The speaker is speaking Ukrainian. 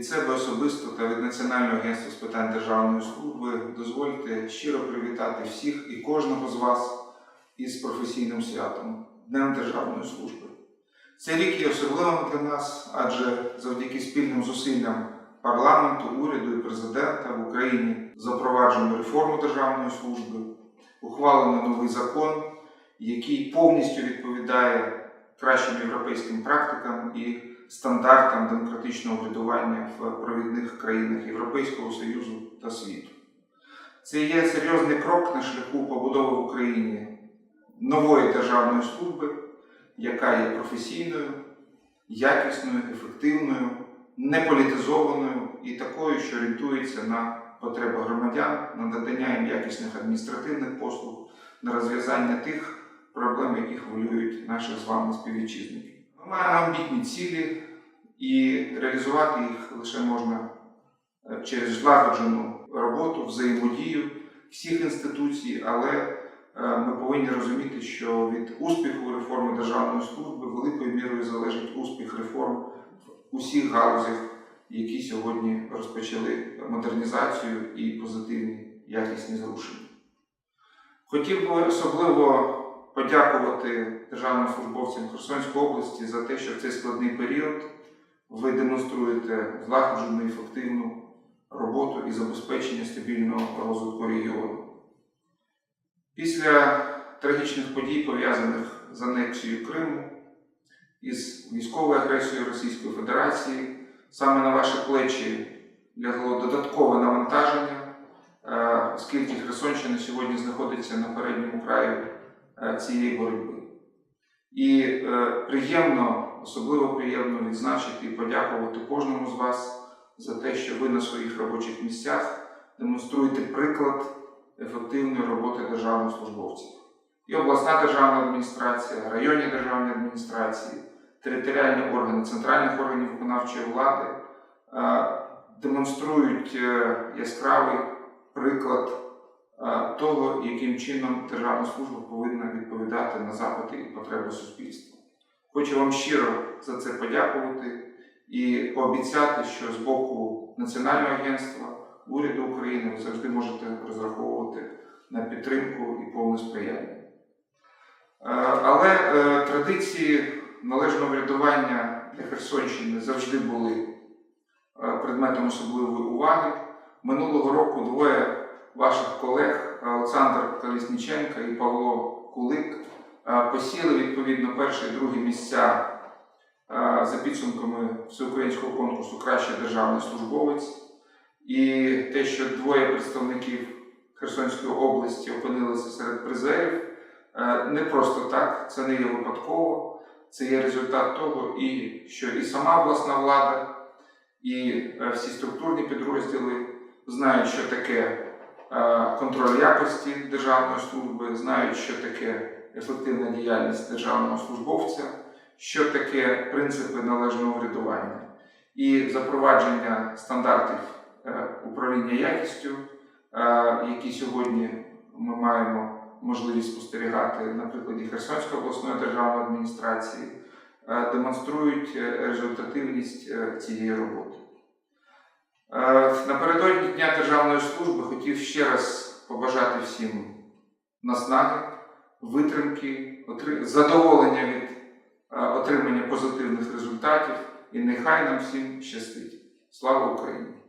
Від себе особисто та від Національного агентства з питань державної служби дозвольте щиро привітати всіх і кожного з вас із професійним святом Днем Державної служби. Цей рік є особливим для нас, адже завдяки спільним зусиллям парламенту, уряду і президента в Україні запроваджено реформу державної служби, ухвалено новий закон, який повністю відповідає кращим європейським практикам і стандартам демократичного врядування в провідних країнах Європейського Союзу та світу. Це є серйозний крок на шляху побудови в Україні нової державної служби, яка є професійною, якісною, ефективною, неполітизованою і такою, що орієнтується на потреби громадян, на надання їм якісних адміністративних послуг, на розв'язання тих проблем, які хвилюють наших з вами співвітчизників. Ми маємо амбітні цілі, і реалізувати їх лише можна е, через злагоджену роботу, взаємодію всіх інституцій, але е, ми повинні розуміти, що від успіху реформи державної служби великою мірою залежить успіх реформ в усіх галузях, які сьогодні розпочали модернізацію і позитивні якісні зрушення. Хотів би особливо подякувати державним службовцям Херсонської області за те, що в цей складний період ви демонструєте злагоджену і ефективну роботу і забезпечення стабільного розвитку регіону. Після трагічних подій, пов'язаних з анексією Криму із військовою агресією Російської Федерації, саме на ваші плечі лягло додаткове навантаження, е, оскільки Херсонщина сьогодні знаходиться на передньому краю цієї боротьби. І е, приємно, особливо приємно відзначити і подякувати кожному з вас за те, що ви на своїх робочих місцях демонструєте приклад ефективної роботи державних службовців. І обласна державна адміністрація, районні державні адміністрації, територіальні органи, центральних органів виконавчої влади е, демонструють е, яскравий приклад е, того, яким чином державна служба повинна відповідати на запити і потреби суспільства. Хочу вам щиро за це подякувати і пообіцяти, що з боку Національного агентства, уряду України ви завжди можете розраховувати на підтримку і повне сприяння. Е, Але е, традиції належного врядування для Херсонщини завжди були е, предметом особливої уваги. Минулого року двоє ваших колег Олександр Колісніченко і Павло Кулик е, посіли відповідно перші і другі місця е, за підсумками всеукраїнського конкурсу Кращий державний службовець. І те, що двоє представників Херсонської області опинилися серед призерів, е, не просто так, це не є випадково, це є результат того, і що і сама обласна влада, і всі структурні підрозділи знають, що таке контроль якості державної служби, знають, що таке ефективна діяльність державного службовця, що таке принципи належного врядування і запровадження стандартів е, управління якістю, е, які сьогодні ми маємо можливість спостерігати на прикладі Херсонської обласної державної адміністрації, е, демонструють е, результативність е, цієї роботи. Е, Напередодні Дня Державної служби хотів ще раз побажати всім наснаги, витримки, задоволення від е, отримання позитивних результатів і нехай нам всім щастить. Слава Україні!